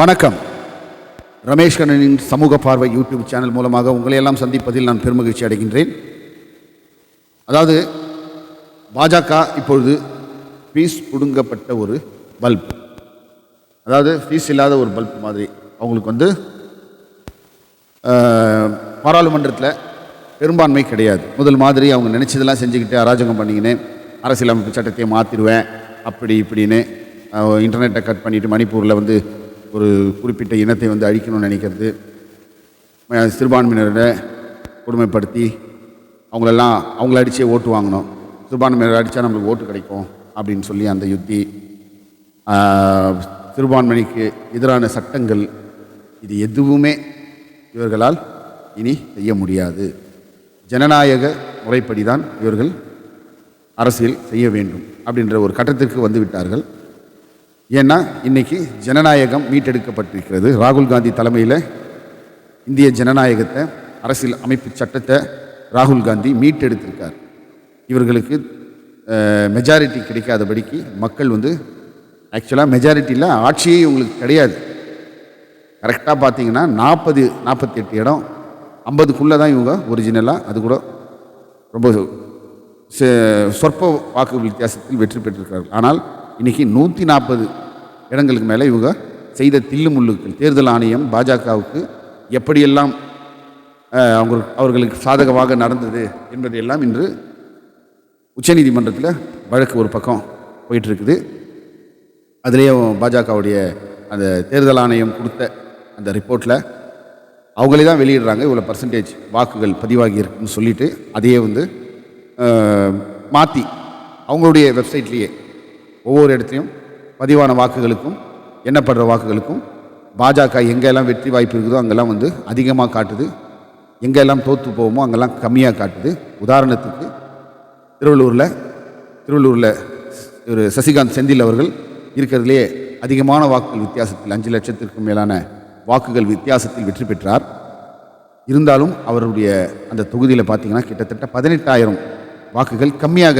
வணக்கம். ரமேஷ் கண்ணனின் சமூக பார்வை யூடியூப் சேனல் மூலமாக உங்களை எல்லாம் சந்திப்பதில் நான் பெருமகிழ்ச்சி அடைகின்றேன். அதாவது பாஜக இப்பொழுது ஃபீஸ் பிடுங்கப்பட்ட ஒரு பல்ப் அதாவது ஃபீஸ் இல்லாத ஒரு பல்ப் மாதிரி. அவங்களுக்கு வந்து பாராளுமன்றத்தில் பெரும்பான்மை கிடையாது. முதல் மாதிரி அவங்க நினச்சதெல்லாம் செஞ்சுக்கிட்டு அராஜகம் பண்ணிக்கின்னு அரசியலமைப்பு சட்டத்தை மாற்றிடுவேன் அப்படி இப்படின்னு இன்டர்நெட்டை கட் பண்ணிவிட்டு மணிப்பூரில் வந்து ஒரு குறிப்பிட்ட இனத்தை வந்து அழிக்கணும்னு நினைக்கிறது. சிறுபான்மையினரை கொடுமைப்படுத்தி அவங்களெல்லாம் அவங்கள அடித்தே ஓட்டு வாங்கணும். சிறுபான்மையினர் அடித்தா நம்மளுக்கு ஓட்டு கிடைக்கும் அப்படின்னு சொல்லி அந்த யுத்தி சிறுபான்மைக்கு எதிரான சட்டங்கள் இது எதுவுமே இவர்களால் இனி செய்ய முடியாது. ஜனநாயக முறைப்படி தான் இவர்கள் அரசியல் செய்ய வேண்டும் அப்படின்ற ஒரு கட்டத்திற்கு வந்து விட்டார்கள். ஏன்னா இன்றைக்கி ஜனநாயகம் மீட்டெடுக்கப்பட்டிருக்கிறது. ராகுல் காந்தி தலைமையில் இந்திய ஜனநாயகத்தை அரசியல் அமைப்பு சட்டத்தை ராகுல் காந்தி மீட்டெடுத்திருக்கார். இவர்களுக்கு மெஜாரிட்டி கிடைக்காதபடிக்கு மக்கள் வந்து ஆக்சுவலாக மெஜாரிட்டியில் ஆட்சியே இவங்களுக்கு கிடையாது. கரெக்டாக பார்த்தீங்கன்னா நாற்பது நாற்பத்தெட்டு இடம் ஐம்பதுக்குள்ளே தான் இவங்க ஒரிஜினலாக அது கூட ரொம்ப ச- சொற்ப வாக்கு வித்தியாசத்தில் வெற்றி பெற்றிருக்கிறார்கள். ஆனால் இன்னைக்கு நூற்றி நாற்பது இடங்களுக்கு மேலே இவங்க செய்த தில்லு முள்ளுக்கள். தேர்தல் ஆணையம் பாஜகவுக்கு எப்படியெல்லாம் அவங்க அவர்களுக்கு சாதகமாக நடந்தது என்பதையெல்லாம் இன்று உச்சநீதிமன்றத்தில் வழக்கு ஒரு பக்கம் போயிட்டுருக்குது. அதுலேயும் பாஜகவுடைய அந்த தேர்தல் ஆணையம் கொடுத்த அந்த ரிப்போர்ட்டில் அவங்களே தான் வெளியிடுறாங்க. இவ்வளோ பர்சன்டேஜ் வாக்குகள் பதிவாகி இருக்குன்னு சொல்லிட்டு அதையே வந்து மாற்றி அவங்களுடைய வெப்சைட்லேயே ஒவ்வொரு இடத்துலையும் பதிவான வாக்குகளுக்கும் எண்ணப்படுற வாக்குகளுக்கும் பாஜக எங்கெல்லாம் வெற்றி வாய்ப்பு இருக்குதோ அங்கெல்லாம் வந்து அதிகமாக காட்டுது. எங்கெல்லாம் தோற்று போவோமோ அங்கெல்லாம் கம்மியாக காட்டுது. உதாரணத்துக்கு திருவள்ளூரில் திருவள்ளூரில் ஒரு சசிகாந்த் செந்தில் அவர்கள் இருக்கிறதுலே அதிகமான வாக்குகள் வித்தியாசத்தில் அஞ்சு லட்சத்திற்கும் மேலான வாக்குகள் வித்தியாசத்தில் வெற்றி பெற்றார். இருந்தாலும் அவருடைய அந்த தொகுதியில் பார்த்தீங்கன்னா கிட்டத்தட்ட பதினெட்டாயிரம் வாக்குகள் கம்மியாக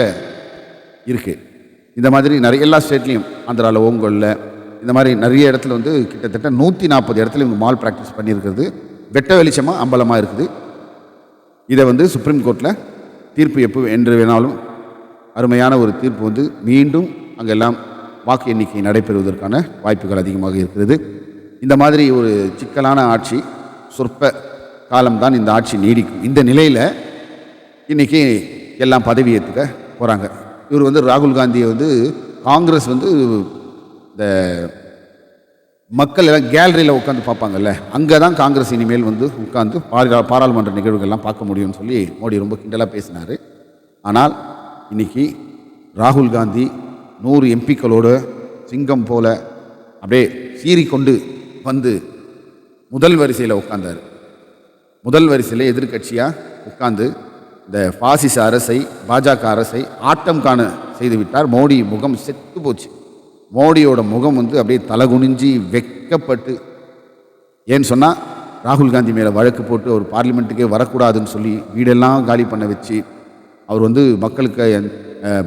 இருக்குது இந்த மாதிரி நிறைய எல்லா ஸ்டேட்லேயும் ஆந்திராவில் ஓங்கோலில் இந்த மாதிரி நிறைய இடத்துல வந்து கிட்டத்தட்ட நூற்றி நாற்பது இடத்துல இவங்க மால் ப்ராக்டிஸ் பண்ணியிருக்கிறது. வெட்ட வெளிச்சமாக அம்பலமாக இருக்குது. இதை வந்து சுப்ரீம் கோர்ட்டில் தீர்ப்பு எப்போ என்று வேணாலும் அருமையான ஒரு தீர்ப்பு வந்து மீண்டும் அங்கெல்லாம் வாக்கு எண்ணிக்கை நடைபெறுவதற்கான வாய்ப்புகள் அதிகமாக இருக்கிறது. இந்த மாதிரி ஒரு சிக்கலான ஆட்சி சொற்ப காலம்தான் இந்த ஆட்சி நீடிக்கும். இந்த நிலையில் இன்னைக்கு எல்லாம் பதவி ஏற்றுக்க போகிறாங்க இவர் வந்து ராகுல் காந்தியை வந்து காங்கிரஸ் வந்து இந்த மக்கள் எல்லாம் கேலரியில் உட்காந்து பார்ப்பாங்கல்ல அங்கே தான் காங்கிரஸ் இனிமேல் வந்து உட்காந்து பாரா பாராளுமன்ற நிகழ்வுகள்லாம் பார்க்க முடியும்னு சொல்லி மோடி ரொம்ப கிண்டலாக பேசினார். ஆனால் இன்னைக்கு ராகுல் காந்தி நூறு எம்பிக்களோடு சிங்கம் போல அப்படியே சீறிக்கொண்டு வந்து முதல் வரிசையில் உட்காந்தார் முதல் வரிசையில் எதிர்க்கட்சியாக உட்காந்து இந்த பாசிச அரசை பாஜக அரசை ஆட்டம் காண செய்து விட்டார் மோடி முகம் செத்து போச்சு. மோடியோட முகம் வந்து அப்படியே தலகுனிஞ்சி வெக்கப்பட்டு. ஏன்னு சொன்னால் ராகுல் காந்தி மேலே வழக்கு போட்டு அவர் பார்லிமெண்ட்டுக்கே வரக்கூடாதுன்னு சொல்லி வீடெல்லாம் காலி பண்ண வச்சு அவர் வந்து மக்களுக்கு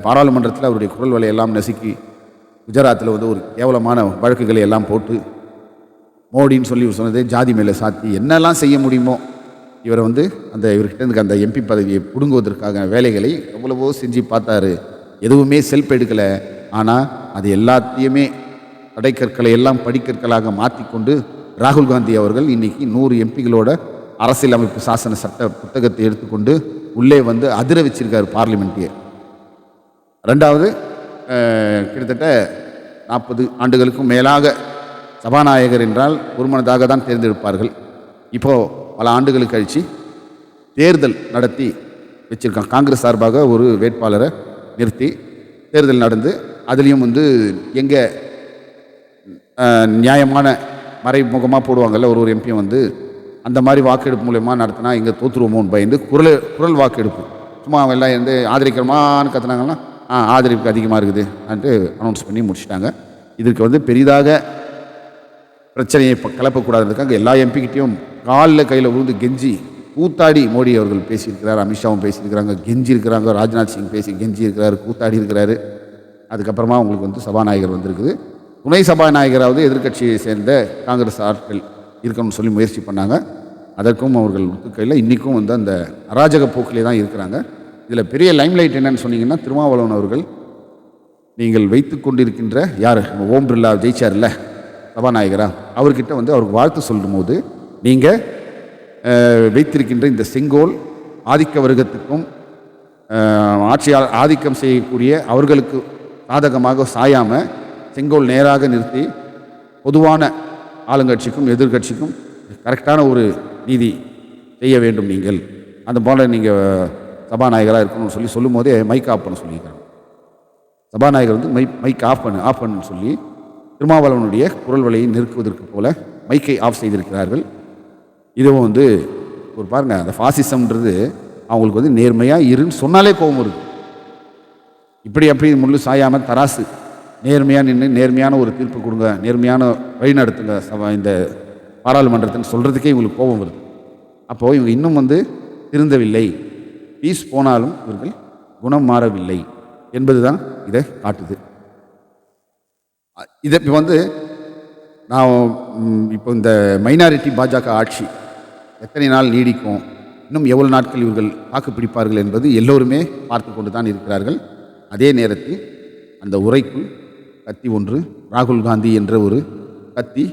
பாராளுமன்றத்தில் அவருடைய குரல் வலையெல்லாம் நசுக்கி குஜராத்தில் வந்து ஒரு கேவலமான வழக்குகளை எல்லாம் போட்டு மோடின்னு சொல்லி சொன்னதே ஜாதி மேலே சாத்தி என்னெல்லாம் செய்ய முடியுமோ இவரை வந்து அந்த இவர்கிட்ட அந்த எம்பி பதவியை பிடுங்குவதற்காக வேலைகளை எவ்வளவோ செஞ்சு பார்த்தாரு. எதுவுமே செல்ஃப் எடுக்கலை. ஆனால் அது எல்லாத்தையுமே தடைக்கற்களை எல்லாம் படிக்கற்களாக மாற்றிக்கொண்டு ராகுல் காந்தி அவர்கள் இன்னைக்கு நூறு எம்பிகளோட அரசியலமைப்பு சாசன சட்ட புத்தகத்தை எடுத்துக்கொண்டு உள்ளே வந்து அதிர வச்சிருக்கார் பார்லிமெண்ட்டையே. ரெண்டாவது கிட்டத்தட்ட நாற்பது ஆண்டுகளுக்கும் மேலாக சபாநாயகர் என்றால் ஒருமனதாக தான் தேர்ந்தெடுப்பார்கள். இப்போது பல ஆண்டுகள் கழித்து தேர்தல் நடத்தி வச்சுருக்காங்க. காங்கிரஸ் சார்பாக ஒரு வேட்பாளரை நிறுத்தி தேர்தல் நடந்து அதுலேயும் வந்து எங்கே நியாயமான மறைமுகமாக போடுவாங்கள்ல ஒரு ஒரு எம்பியும் வந்து அந்த மாதிரி வாக்கெடுப்பு மூலயமா நடத்தினா இங்கே தோற்றுருவோமோன்னு பயந்து குரல் குரல் வாக்கெடுப்பு. சும்மா அவன் எல்லாம் வந்து ஆதரிக்கிறமான்னு கத்துனாங்கன்னா ஆ ஆதரிப்பு அதிகமாக இருக்குது அப்படின்ட்டு அனௌன்ஸ் பண்ணி முடிச்சிட்டாங்க. இதற்கு வந்து பெரிதாக பிரச்சனையை இப்போ கிளப்பக்கூடாதுக்காக எல்லா எம்பிக்கிட்டையும் காலில் கையில் விழுந்து கெஞ்சி கூத்தாடி மோடி அவர்கள் பேசியிருக்கிறார் அமித்ஷாவும் பேசியிருக்கிறாங்க கெஞ்சி இருக்கிறாங்க ராஜ்நாத் சிங் பேசி கெஞ்சி இருக்கிறாரு கூத்தாடி இருக்கிறாரு. அதுக்கப்புறமா உங்களுக்கு வந்து சபாநாயகர் வந்திருக்குது. துணை சபாநாயகராவது எதிர்க்கட்சியை சேர்ந்த காங்கிரஸ் ஆட்கள் இருக்கணும்னு சொல்லி முயற்சி பண்ணாங்க. அதற்கும் அவர்கள் ஒத்துக்கையில் இன்றைக்கும் வந்து அந்த அராஜக போக்கிலே தான் இருக்கிறாங்க. இதில் பெரிய லைம்லைட் என்னன்னு சொன்னீங்கன்னா திருமாவளவன் அவர்கள் நீங்கள் வைத்து கொண்டிருக்கின்ற யார்? ஓம் பிர்லா ஜெயிச்சார்ல சபாநாயகரா? அவர்கிட்ட வந்து அவருக்கு வாழ்த்து சொல்லும்போது நீங்கள் வைத்திருக்கின்ற இந்த செங்கோல் ஆதிக்க வர்க்கத்துக்கும் ஆட்சியாளர் ஆதிக்கம் செய்யக்கூடிய அவர்களுக்கு சாதகமாக சாயாமல் செங்கோல் நேராக நிறுத்தி பொதுவான ஆளுங்கட்சிக்கும் எதிர்க்கட்சிக்கும் கரெக்டான ஒரு நீதி செய்ய வேண்டும் நீங்கள். அந்த போல நீங்கள் சபாநாயகராக இருக்கணும்னு சொல்லி சொல்லும்போதே மைக் ஆஃப் பண்ண சொல்லியிருக்காங்க. சபாநாயகர் வந்து மை மைக் ஆஃப் பண்ணு ஆஃப் பண்ணுன்னு சொல்லி திருமாவளவனுடைய குரல் வலையை நிறுத்துவதற்கு போல மைக்கை ஆஃப் செய்திருக்கிறார்கள். இதுவும் வந்து ஒரு பாருங்க அந்த ஃபாசிசம்ன்றது அவங்களுக்கு வந்து நேர்மையாக இருன்னு சொன்னாலே கோபம் வருது. இப்படி அப்படி முள்ளு சாயாமல் தராசு. நேர்மையாக நின்று நேர்மையான ஒரு தீர்ப்பு கொடுங்க நேர்மையான வழி நடத்துங்க சபா இந்த பாராளுமன்றத்தின்னு சொல்கிறதுக்கே இவங்களுக்கு கோபம் வருது. அப்போது இவங்க இன்னும் வந்து திருந்தவில்லை. பீஸ் போனாலும் இவர்கள் குணம் மாறவில்லை என்பது தான் இதை காட்டுது. இதை இப்போ வந்து நான் இப்போ இந்த மைனாரிட்டி பாஜக ஆட்சி எத்தனை நாள் நீடிக்கும்? இன்னும் எவ்வளவு நாட்கள் இவர்கள் தாக்கு பிடிப்பார்கள் என்பது எல்லோருமே பார்த்து கொண்டு தான் இருக்கிறார்கள். அதே நேரத்தில் அந்த உரைக்குள் கத்தி ஒன்று ராகுல் காந்தி என்ற ஒரு கத்தி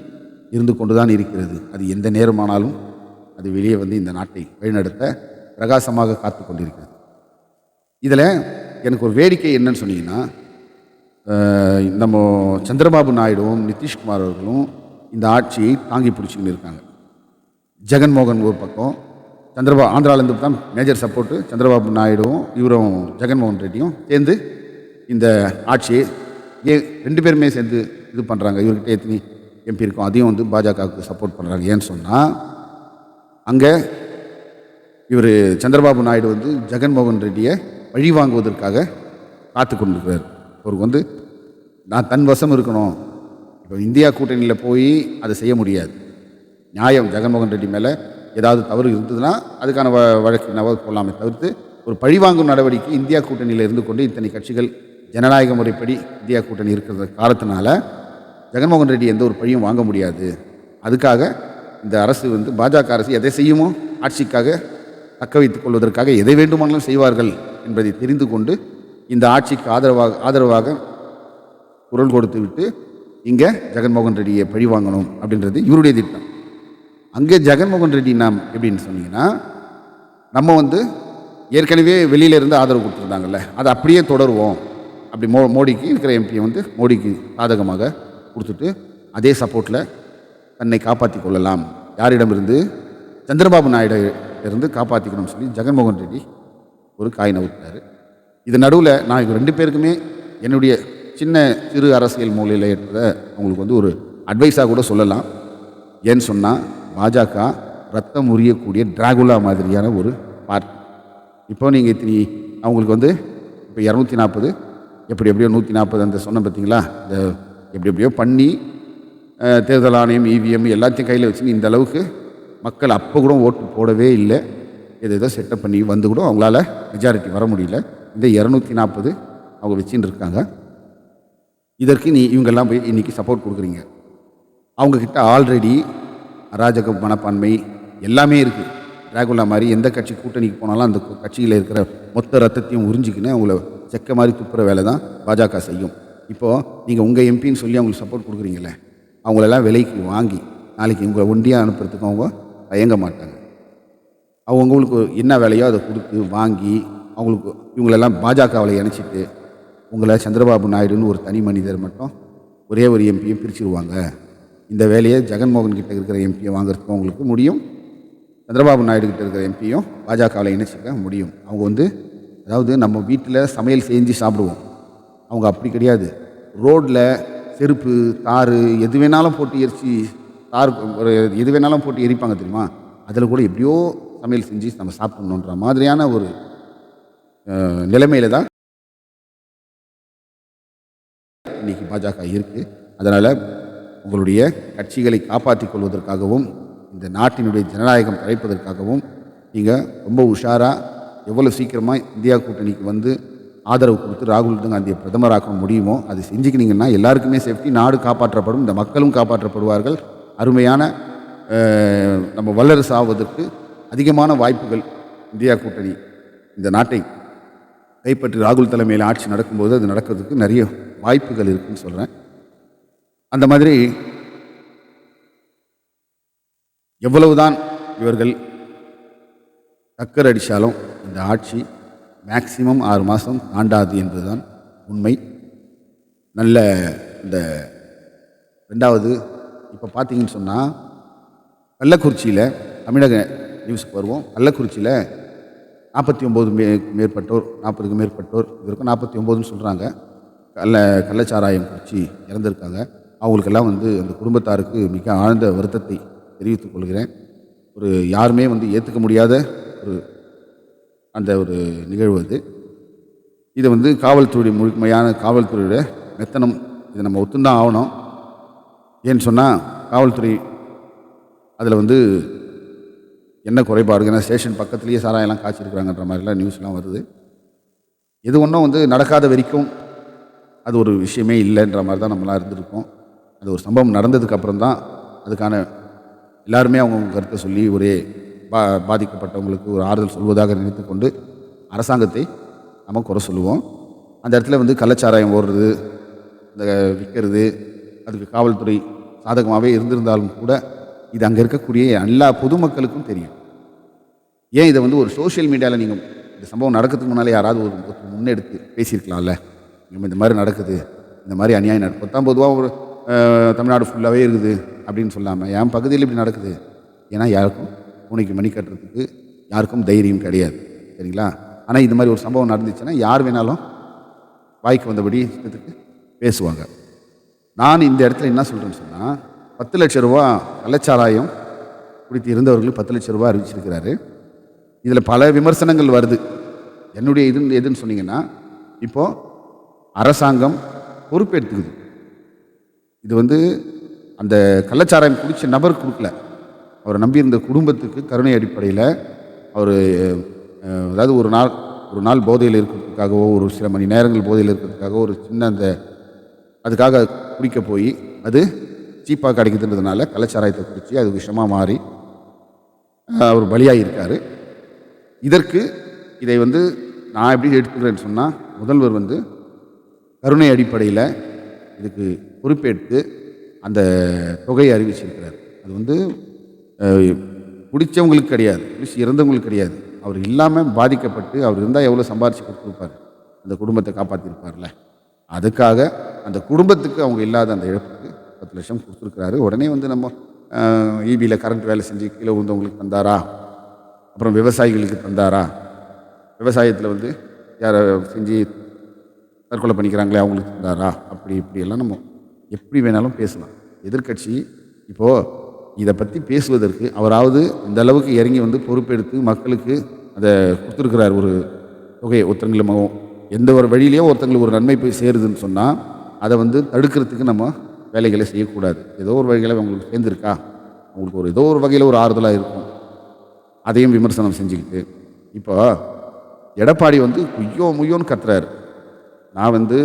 இருந்து கொண்டு தான் இருக்கிறது. அது எந்த நேரமானாலும் அது வெளியே வந்து இந்த நாட்டை வழிநடத்த பிரகாசமாக காத்து கொண்டிருக்கிறது. இதில் எனக்கு ஒரு வேடிக்கை என்னன்னு சொன்னீங்கன்னா நம்ம சந்திரபாபு நாயுடுவும் நிதிஷ்குமார் அவர்களும் இந்த ஆட்சியை தாங்கி பிடிச்சிக்கின்னு இருக்காங்க. ஜெகன்மோகன் ஒரு பக்கம் சந்திரபா ஆந்திராவிலேருந்து தான் மேஜர் சப்போர்ட்டு சந்திரபாபு நாயுடுவும் இவரும் ஜெகன்மோகன் ரெட்டியும் சேர்ந்து இந்த ஆட்சியை ஏ ரெண்டு பேருமே சேர்ந்து இது பண்ணுறாங்க இவர்கிட்ட எத்தனி எம்பி இருக்கும் அதையும் வந்து பாஜகவுக்கு சப்போர்ட் பண்ணுறாங்க ஏன்னு சொன்னால் அங்கே இவர் சந்திரபாபு நாயுடு வந்து ஜெகன்மோகன் ரெட்டியை வழி வாங்குவதற்காக காத்து கொண்டிருக்கிறார். அவருக்கு வந்து நான் தன் வசம் இருக்கணும். இப்போ இந்தியா கூட்டணியில் போய் அதை செய்ய முடியாது. நியாயம் ஜெகன்மோகன் ரெட்டி மேலே ஏதாவது தவறு இருந்ததுன்னா அதுக்கான வ வழக்கு நவ போடலாமே தவிர்த்து ஒரு பழிவாங்கும் நடவடிக்கை இந்தியா கூட்டணியில் இருந்து கொண்டு இத்தனை கட்சிகள் ஜனநாயக முறைப்படி இந்தியா கூட்டணி இருக்கிற காலத்தினால ஜெகன்மோகன் ரெட்டி எந்த ஒரு பழியும் வாங்க முடியாது. அதுக்காக இந்த அரசு வந்து பாஜக அரசு எதை செய்யுமோ ஆட்சிக்காக தக்க வைத்துக் கொள்வதற்காக எதை வேண்டுமானாலும் செய்வார்கள் என்பதை தெரிந்து கொண்டு இந்த ஆட்சிக்கு ஆதரவாக ஆதரவாக குரல் கொடுத்து விட்டு இங்கே ஜெகன்மோகன் ரெட்டியை பழி வாங்கணும் அப்படின்றது இவருடைய திட்டம். அங்கே ஜெகன்மோகன் ரெட்டி நாம் எப்படின்னு சொன்னீங்கன்னா நம்ம வந்து ஏற்கனவே வெளியில இருந்து ஆதரவு கொடுத்துருந்தாங்கல்ல அதை அப்படியே தொடருவோம். அப்படி மோ மோடிக்கு இருக்கிற எம்பியை வந்து மோடிக்கு சாதகமாக கொடுத்துட்டு அதே சப்போர்ட்டில் தன்னை காப்பாற்றி கொள்ளலாம். யாரிடமிருந்து? சந்திரபாபு நாயுடு இருந்து காப்பாற்றிக்கணும்னு சொல்லி ஜெகன்மோகன் ரெட்டி ஒரு காய் நவுத்தார் இது நடுவில் நான் இவங்க ரெண்டு பேருக்குமே என்னுடைய சின்ன சிறு அரசியல் மூலையில் ஏற்ற அவங்களுக்கு வந்து ஒரு அட்வைஸாக கூட சொல்லலாம். ஏன்னு சொன்னால் பாஜக ரத்தம் உரியக்கூடிய டிராகுலா மாதிரியான ஒரு பார்ட்டி. இப்போ நீங்கள் இத்தினி அவங்களுக்கு வந்து இப்போ இரநூத்தி நாற்பது எப்படி எப்படியோ நூற்றி நாற்பது அந்த சொன்ன பார்த்தீங்களா? இந்த எப்படி எப்படியோ பண்ணி தேர்தல் ஆணையம் இவிஎம் எல்லாத்தையும் கையில் வச்சுன்னு இந்த அளவுக்கு மக்கள் அப்போ கூட ஓட்டு போடவே இல்லை. எது ஏதோ செட்டப் பண்ணி வந்து கூட அவங்களால மெஜாரிட்டி வர முடியல. இந்த இரநூத்தி நாற்பது அவங்க வச்சுன்னு இருக்காங்க. இதற்கு நீ இவங்கெல்லாம் போய் இன்றைக்கி சப்போர்ட் கொடுக்குறீங்க. அவங்கக்கிட்ட ஆல்ரெடி அராஜக மனப்பான்மை எல்லாமே இருக்குது ராகுலா மாதிரி எந்த கட்சி கூட்டணிக்கு போனாலும் அந்த கட்சியில் இருக்கிற மொத்த ரத்தத்தையும் உறிஞ்சிக்கின்னு அவங்கள செக்க மாதிரி துப்புற வேலை தான் பாஜக செய்யும். இப்போது நீங்கள் உங்கள் எம்பின்னு சொல்லி அவங்களுக்கு சப்போர்ட் கொடுக்குறீங்களே அவங்களெல்லாம் விலைக்கு வாங்கி நாளைக்கு உங்களை ஒண்டியாக அனுப்புறதுக்கு அவங்க தயங்க மாட்டாங்க. அவங்கவுங்களுக்கு என்ன வேலையோ அதை கொடுத்து வாங்கி அவங்களுக்கு இவங்களெல்லாம் பாஜகவில் இணைச்சிட்டு உங்களை சந்திரபாபு நாயுடுன்னு ஒரு தனி மனிதர் மட்டும் ஒரே ஒரு எம்பியும் பிரிச்சுருவாங்க. இந்த வேலையை ஜெகன்மோகன் கிட்ட இருக்கிற எம்பியை வாங்குறதுக்கு அவங்களுக்கு முடியும். சந்திரபாபு நாயுடு கிட்ட இருக்கிற எம்பியும் பாஜகவில் இணைச்சிக்க முடியும். அவங்க வந்து அதாவது நம்ம வீட்டில் சமையல் செஞ்சு சாப்பிடுவோம். அவங்க அப்படி கிடையாது. ரோட்டில் செருப்பு தாறு எது வேணாலும் போட்டு எரிச்சு தார் ஒரு எது வேணாலும் போட்டு எரிப்பாங்க தெரியுமா? அதில் கூட எப்படியோ சமையல் செஞ்சு நம்ம சாப்பிடணுன்ற மாதிரியான ஒரு நிலைமையில தான் இன்னைக்கு பாஜக இருக்குது அதனால் உங்களுடைய கட்சிகளை காப்பாற்றிக் கொள்வதற்காகவும் இந்த நாட்டினுடைய ஜனநாயகம் தழைப்பதற்காகவும் நீங்கள் ரொம்ப உஷாராக எவ்வளோ சீக்கிரமாக இந்தியா கூட்டணிக்கு வந்து ஆதரவு கொடுத்து ராகுல் காந்தியை பிரதமராக்க முடியுமோ அது செஞ்சுக்கினீங்கன்னா எல்லாருக்குமே சேஃப்டி நாடு காப்பாற்றப்படும் இந்த மக்களும் காப்பாற்றப்படுவார்கள். அருமையான நம்ம வல்லரசு ஆவதற்கு அதிகமான வாய்ப்புகள் இந்தியா கூட்டணி இந்த நாட்டை கைப்பற்றி ராகுல் தலைமையில் ஆட்சி நடக்கும்போது அது நடக்கிறதுக்கு நிறைய வாய்ப்புகள் இருக்குன்னு சொல்கிறேன் அந்த மாதிரி எவ்வளவுதான் இவர்கள் டக்கர் அடித்தாலும் இந்த ஆட்சி மேக்சிமம் ஆறு மாதம் தாண்டாது என்பதுதான் உண்மை. நல்ல இந்த ரெண்டாவது இப்போ பார்த்தீங்கன்னு சொன்னால் கள்ளக்குறிச்சியில் தமிழக நியூஸுக்கு வருவோம். கள்ளக்குறிச்சியில் நாற்பத்தி ஒம்பது மே மேற்பட்டோர் நாற்பதுக்கு மேற்பட்டோர் இருக்கும் நாற்பத்தி ஒம்போதுன்னு சொல்கிறாங்க கள்ள கள்ளச்சாராயம் குறிச்சி இறந்துருக்காங்க. அவங்களுக்கெல்லாம் வந்து அந்த குடும்பத்தாருக்கு மிக ஆழ்ந்த வருத்தத்தை தெரிவித்துக் கொள்கிறேன். ஒரு யாருமே வந்து ஏற்றுக்க முடியாத ஒரு அந்த ஒரு நிகழ்வு அது. இதை வந்து காவல்துறை முழுமையான காவல்துறையோட மெத்தனம். இதை நம்ம ஒத்துந்தான் ஆகணும். ஏன்னு சொன்னால் காவல்துறை அதில் வந்து என்ன குறைபாடு? ஏன்னா ஸ்டேஷன் பக்கத்துலேயே சாராயெல்லாம் காய்ச்சிருக்கிறாங்கன்ற மாதிரிலாம் நியூஸ்லாம் வருது. எது ஒன்றும் வந்து நடக்காத வரைக்கும் அது ஒரு விஷயமே இல்லைன்ற மாதிரி தான் நம்மளாம் இருந்திருக்கோம். அது ஒரு சம்பவம் நடந்ததுக்கு அப்புறம் தான் அதுக்கான எல்லாருமே அவங்கவுங்க கருத்தை சொல்லி ஒரே பா பாதிக்கப்பட்டவங்களுக்கு ஒரு ஆறுதல் சொல்வதாக நினைத்து கொண்டு அரசாங்கத்தை நம்ம குறை சொல்லுவோம். அந்த இடத்துல வந்து கள்ளச்சாராயம் ஓடுறது இந்த விற்கிறது அதுக்கு காவல்துறை சாதகமாகவே இருந்திருந்தாலும் கூட இது அங்கே இருக்கக்கூடிய எல்லா பொதுமக்களுக்கும் தெரியும். ஏன் இதை வந்து ஒரு சோஷியல் மீடியாவில் நீங்கள் இந்த சம்பவம் நடக்கிறதுக்கு முன்னாலே யாராவது ஒரு முன்னெடுத்து பேசியிருக்கலாம்ல? நம்ம இந்த மாதிரி நடக்குது இந்த மாதிரி அநியாயம் நடக்கும் பத்தாம் பொதுவாக ஒரு தமிழ்நாடு ஃபுல்லாகவே இருக்குது அப்படின்னு சொல்லாமல் என் பகுதியில் இப்படி நடக்குது. ஏன்னா யாருக்கும் பூனைக்கு மணி கட்டுறதுக்கு யாருக்கும் தைரியம் கிடையாது. சரிங்களா? ஆனால் இந்த மாதிரி ஒரு சம்பவம் நடந்துச்சுன்னா யார் வேணாலும் வாய்க்கு வந்தபடி இதுக்கு பேசுவாங்க. நான் இந்த இடத்துல என்ன சொல்கிறேன்னு சொன்னால் பத்து லட்ச ரூபா கள்ளச்சாராயம் குடித்து இருந்தவர்களுக்கு பத்து லட்ச ரூபா அறிவிச்சிருக்கிறாரு. இதில் பல விமர்சனங்கள் வருது. என்னுடைய இது எதுன்னு சொன்னீங்கன்னா இப்போது அரசாங்கம் பொறுப்பேற்றுக்குது. இது வந்து அந்த கள்ளச்சாராயம் குடித்த நபர் கொடுக்கல. அவரை நம்பியிருந்த குடும்பத்துக்கு கருணை அடிப்படையில் அவர் அதாவது ஒரு நாள் ஒரு நாள் போதையில் இருக்கிறதுக்காகவோ ஒரு சில மணி நேரங்கள் போதையில் இருக்கிறதுக்காகவோ ஒரு சின்ன அந்த அதுக்காக குடிக்க போய் அது சீப்பாக கிடைக்குதுன்றதுனால கள்ளச்சாராயத்தை குடித்து அது விஷமாக மாறி அவர் பலியாகி இதற்கு இதை வந்து நான் எப்படி எடுத்துக்கிறேன்னு சொன்னால் முதல்வர் வந்து கருணை அடிப்படையில் இதுக்கு பொறுப்பேற்று அந்த தொகையை அறிவிச்சிருக்கிறார். அது வந்து அஹ், குடித்தவங்களுக்கு கிடையாது குடிச்சு இறந்தவங்களுக்கு கிடையாது. அவர் இல்லாமல் பாதிக்கப்பட்டு அவர் இருந்தால் எவ்வளோ சம்பாரித்து கொடுத்துருப்பார் அந்த குடும்பத்தை காப்பாற்றிருப்பார்ல அதுக்காக அந்த குடும்பத்துக்கு அவங்க இல்லாத அந்த இழப்புக்கு பத்து லட்சம் கொடுத்துருக்குறாரு. உடனே வந்து நம்ம ஈபியில் கரண்ட் வேலை செஞ்சு கீழே விழுந்தவங்களுக்கு தந்தாரா? அப்புறம் விவசாயிகளுக்கு தந்தாரா? விவசாயத்தில் வந்து யாரை செஞ்சு தற்கொலை பண்ணிக்கிறாங்களே அவங்களுக்கு தந்தாரா? அப்படி இப்படியெல்லாம் நம்ம எப்படி வேணாலும் பேசலாம். எதிர்க்கட்சி இப்போது இதை பற்றி பேசுவதற்கு அவராவது இந்த அளவுக்கு இறங்கி வந்து பொறுப்பெடுத்து மக்களுக்கு அதை கொடுத்துருக்கிறார் ஒரு தொகையை ஒருத்தங்களும் எந்த ஒரு வழியிலையோ ஒருத்தங்களுக்கு ஒரு நன்மை போய் சேருதுன்னு சொன்னால் அதை வந்து தடுக்கிறதுக்கு நம்ம வேலைகளை செய்யக்கூடாது. ஏதோ ஒரு வகையில் அவங்களுக்கு சேர்ந்துருக்கா? அவங்களுக்கு ஒரு ஏதோ ஒரு வகையில் ஒரு ஆறுதலாக இருக்கும். அதையும் விமர்சனம் செஞ்சுக்கிட்டு இப்போ எடப்பாடி வந்து குய்யோ முய்யோன்னு கத்துறாரு. நான் வந்து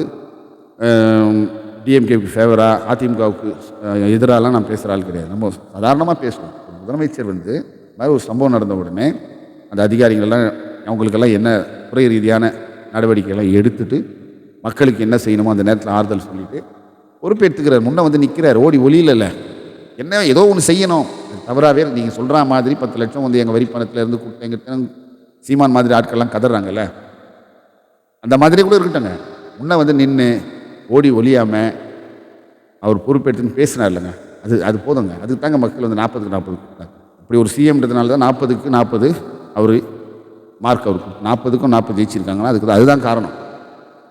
டிஎம்கேவுக்கு ஃபேவராக அதிமுகவுக்கு எதிராலாம் நான் பேசுகிற ஆள் கிடையாது. நம்ம சாதாரணமாக பேசுவோம். முதலமைச்சர் வந்து மாதிரி ஒரு சம்பவம் நடந்த உடனே அந்த அதிகாரிகள்லாம் அவங்களுக்கெல்லாம் என்ன துறை ரீதியான நடவடிக்கைகள்லாம் எடுத்துட்டு மக்களுக்கு என்ன செய்யணுமோ அந்த நேரத்தில் ஆறுதல் சொல்லிட்டு பொறுப்பேற்றுக்கிறார் முன்னே வந்து நிற்கிறார் ஓடி ஒளியிலல்ல. என்ன ஏதோ ஒன்று செய்யணும். தவறாகவே நீங்கள் சொல்கிற மாதிரி பத்து லட்சம் வந்து எங்கள் வரி பணத்திலேருந்து இருந்து எங்கிட்ட சீமான் மாதிரி ஆட்கள்லாம் கதறாங்கல்ல. அந்த மாதிரி கூட இருக்கட்டங்க. முன்ன வந்து நின்று ஓடி ஒழியாமல் அவர் பொறுப்பெடுத்துன்னு பேசினார் இல்லைங்க. அது அது போதுங்க. அதுக்கு தாங்க மக்கள் வந்து நாற்பதுக்கு நாற்பது கொடுத்தாங்க. அப்படி ஒரு சிஎம்ன்றதுனால தான் நாற்பதுக்கு நாற்பது அவர் மார்க் அவருக்கு. நாற்பதுக்கும் நாற்பது ஜெயிச்சிருக்காங்கன்னா அதுக்கு தான் அதுதான் காரணம்.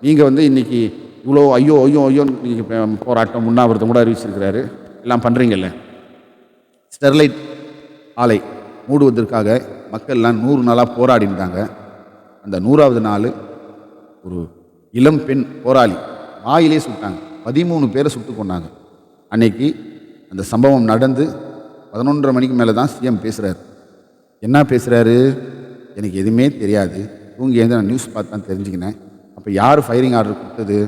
நீங்கள் வந்து இன்றைக்கி இவ்வளோ ஐயோ ஐயோ ஐயோன்னு நீங்கள் போராட்டம் உண்ணாவிரதம் கூட அறிவிச்சிருக்கிறாரு. எல்லாம் பண்ணுறீங்கல்ல ஸ்டெர்லைட் ஆலை மூடுவதற்காக மக்கள்லாம் நூறு நாளாக போராடினாங்க அந்த நூறாவது நாள் ஒரு இளம் பெண் போராளி ஆயிலே சுட்டாங்க. பதிமூணு பேரை சுட்டு கொண்டாங்க அன்னைக்கு அந்த சம்பவம் நடந்து பதினொன்றரை மணிக்கு மேலே தான் சிஎம் பேசுகிறாரு என்ன பேசுகிறாரு எனக்கு எதுவுமே தெரியாது. தூங்கி எழுந்து நான் நியூஸ் பார்த்து தான் தெரிஞ்சுக்கினேன். அப்போ யார் ஃபயரிங் ஆர்டர் கொடுத்தது?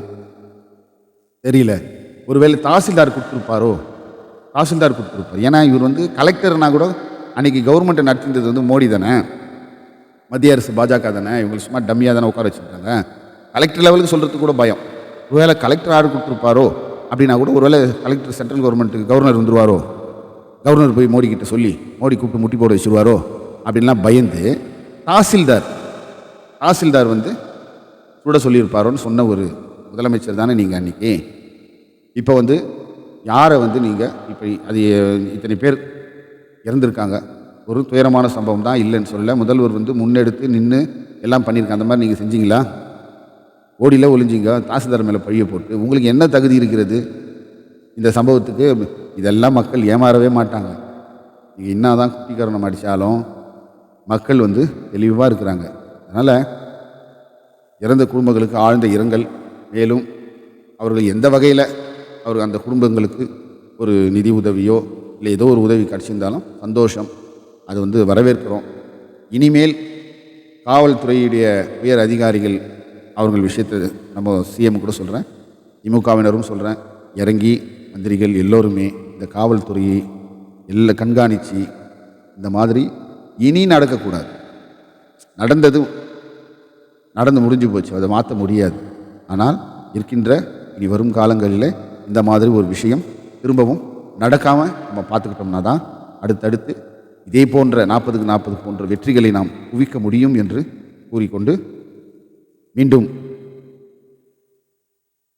தெரியல. ஒருவேளை தாசில்தார் கொடுத்துருப்பாரோ? தாசில்தார் கொடுத்துருப்பார். ஏன்னா இவர் வந்து கலெக்டர்னா கூட அன்றைக்கி கவர்மெண்ட்டை நடத்தினது வந்து மோடி தானே? மத்திய அரசு பாஜக தானே? இவங்களுக்கு சும்மா டம்மியாக தானே உட்கார வச்சுருக்காங்க. கலெக்டர் லெவலுக்கு சொல்கிறதுக்கு கூட பயம். ஒருவேளை கலெக்டர் ஆர்டர் கொடுத்துருப்பாரோ? அப்படின்னா கூட ஒருவேளை கலெக்டர் சென்ட்ரல் கவர்மெண்ட்டுக்கு கவர்னர் வந்துருவாரோ கவர்னர் போய் மோடி கிட்ட சொல்லி மோடி கூப்பிட்டு முட்டி போட வச்சுருவாரோ? அப்படின்லாம் பயந்து தாசில்தார் தாசில்தார் வந்து சுட சொல்லியிருப்பாரோன்னு சொன்ன ஒரு முதலமைச்சர் தானே நீங்கள் அன்றைக்கி இப்போ வந்து யாரை வந்து நீங்கள் இப்போ அது இத்தனை பேர் இறந்துருக்காங்க? ஒரு துயரமான சம்பவம் தான் இல்லைன்னு சொல்ல முதல்வர் வந்து முன்னெடுத்து நின்று எல்லாம் பண்ணியிருக்காங்க அந்த மாதிரி நீங்கள் செஞ்சீங்களா? ஓடியில் ஒளிஞ்சிங்க தாசில்தார் மேலே பழிய போட்டு உங்களுக்கு என்ன தகுதி இருக்கிறது? இந்த சம்பவத்துக்கு இதெல்லாம் மக்கள் ஏமாறவே மாட்டாங்க. நீங்கள் என்ன தான் குட்டிக்கரணம் அடித்தாலும் மக்கள் வந்து தெளிவாக இருக்கிறாங்க. அதனால் இறந்த குடும்பங்களுக்கு ஆழ்ந்த இரங்கல். மேலும் அவர்கள் எந்த வகையில் அவர் அந்த குடும்பங்களுக்கு ஒரு நிதி உதவியோ இல்லை ஏதோ ஒரு உதவி கிடச்சிருந்தாலும் சந்தோஷம். அது வந்து வரவேற்கிறோம். இனிமேல் காவல்துறையுடைய உயர் அதிகாரிகள் அவர்கள் விஷயத்தை நம்ம சிஎம் கூட சொல்கிறேன் திமுகவினரும் சொல்கிறேன் இறங்கி மந்திரிகள் எல்லோருமே இந்த காவல்துறையை எல்லா கண்காணித்து இந்த மாதிரி இனி நடக்கக்கூடாது. நடந்தது நடந்து முடிஞ்சு போச்சு. அதை மாற்ற முடியாது. ஆனால் இருக்கின்ற இனி வரும் காலங்களில் இந்த மாதிரி ஒரு விஷயம் திரும்பவும் நடக்காமல் நம்ம பார்த்துக்கிட்டோம்னா தான் அடுத்தடுத்து இதே போன்ற நாற்பதுக்கு நாற்பது போன்ற வெற்றிகளை நாம் குவிக்க முடியும் என்று கூறிக்கொண்டு மீண்டும்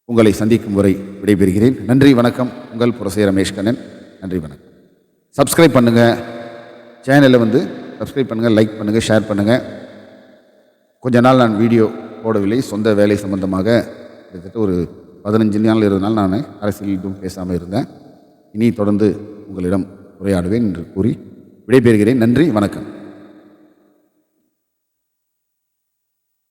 உங்களை சந்திக்கும் வரை விடைபெறுகிறேன். நன்றி வணக்கம். உங்கள் புரசை ரமேஷ் கண்ணன். நன்றி வணக்கம். சப்ஸ்கிரைப் பண்ணுங்கள் சேனலை வந்து சப்ஸ்கிரைப் பண்ணுங்கள் லைக் பண்ணுங்கள் ஷேர் பண்ணுங்கள் கொஞ்ச நாள் நான் வீடியோ போடவில்லை. சொந்த வேலை சம்பந்தமாக கிட்டத்தட்ட ஒரு பதினஞ்சு நாள் இருபது நாள் நான் அரசியல் எதுவும் பேசாமல் இருந்தேன். இனி தொடர்ந்து உங்களிடம் உரையாடுவேன் என்று கூறி விடைபெறுகிறேன். நன்றி வணக்கம்.